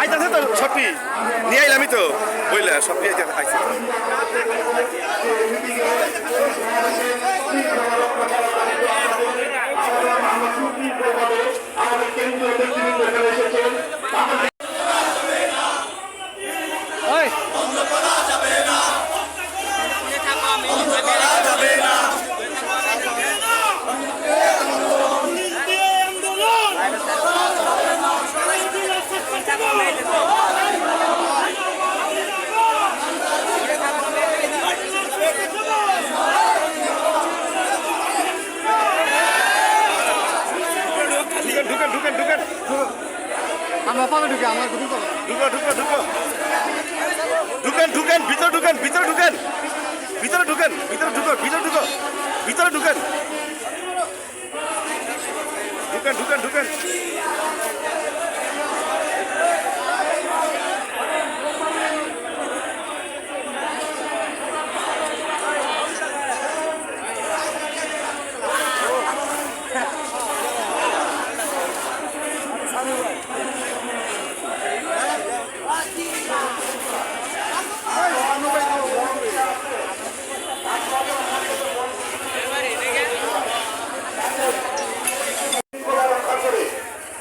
আইতাছে তো সবটি নিয়ে আইলামই তো। বুঝলে সবটি আইতে আইছে ঢুকেন ঢুকেন ঢুকেন ঢুকেন আমরা পাবে ঢুকে আমরা ঢুকে ঢুকো ঢুকো ঢুকো। ঢুকেন ঢুকেন ভিতরে ঢুকেন ভিতরে ঢুকেন। ভিতরে ঢুকেন ভিতরে ঢুকো ভিতরে ঢুকো। ভিতরে ঢুকেন। ঢুকেন ঢুকেন ঢুকেন।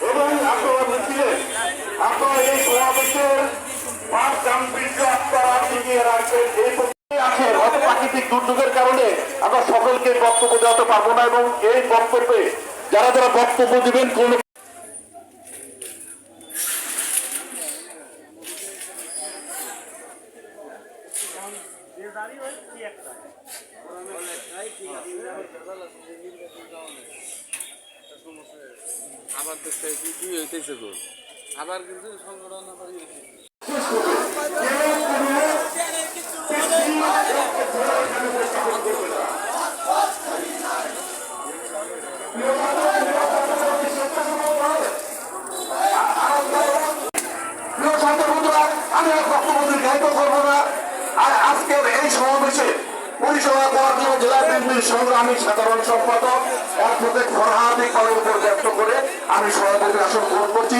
এবং আপনারা বুঝছিলেন আপনারা এই সমাবেশের পাঁচ গাম্ভীর্য আপনারা টিকিয়ে রাখবেন। এই আছে হয়তো প্রাকৃতিক দুর্যোগের কারণে আমরা সকলকে বক্তব্য দেওয়াতে পারব না এবং এই বক্তব্যে যারা যারা বক্তব্য দিবেন, কোন আবার দেখতে কি হইতেছে গো আবার কিন্তু সংগঠন আবার ইয়ে আমি বক্তব্য দীর্ঘায়িত করব না আর আজকের এই সমাবেশে পরিচালনা করার জন্য জেলা বিএনপির সংগ্রামী সাধারণ সম্পাদক অ্যাডভোকেট ফরহাদ উপর ব্যক্ত করে আমি সভাপতির আসন গ্রহণ করছি।